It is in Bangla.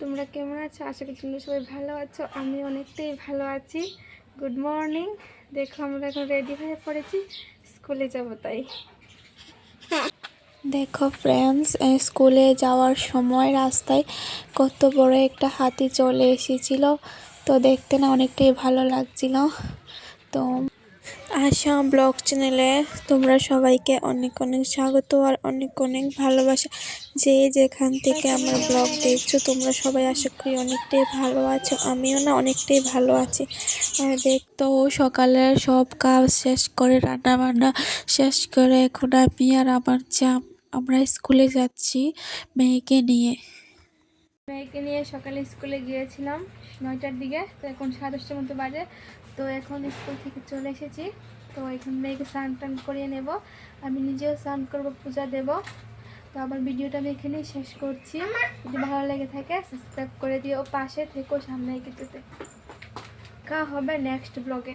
তোমরা কেমন আছো? আশা করি তোমরা সবাই ভালো আছো। আমি অনেকটাই ভালো আছি। গুড মর্নিং দেখো, আমরা এখন রেডি হয়ে পড়েছি। স্কুলে যাব তাই। দেখো ফ্রেন্ডস স্কুলে যাওয়ার সময় রাস্তায় কত বড় একটা হাতি চলে এসেছিল। তো দেখতে না অনেকটাই ভালো লাগছিল। তো আশা ব্লগ চ্যানেলে তোমরা সবাইকে অনেক অনেক স্বাগত আর অনেক অনেক ভালোবাসা। যে যেখান থেকে আমার ব্লগ দেখছ, তোমরা সবাই আশা করি অনেকটাই ভালো আছো। আমিও না অনেকটাই ভালো আছি। দেখতো সকালে সব কাজ শেষ করে রান্না বান্না শেষ করে, এখন আমি আর আমার চা আমরা স্কুলে যাচ্ছি মেয়েকে নিয়ে। মেয়েকে নিয়ে সকালে স্কুলে গিয়েছিলাম নয়টার দিকে, তো এখন সাড়ে দশটার মতো বাজে। তো এখন স্কুল থেকে চলে এসেছি। তো এখন মেয়েকে স্নান টান করিয়ে নেব। আমি নিজেও স্নান করব, পূজা দেব। তো আমার ভিডিওটা আমি এখানেই শেষ করছি। যদি ভালো লেগে থাকে সাবস্ক্রাইব করে দিও। পাশে থেকো, সামনে কিছুতে কা হবে নেক্সট ব্লগে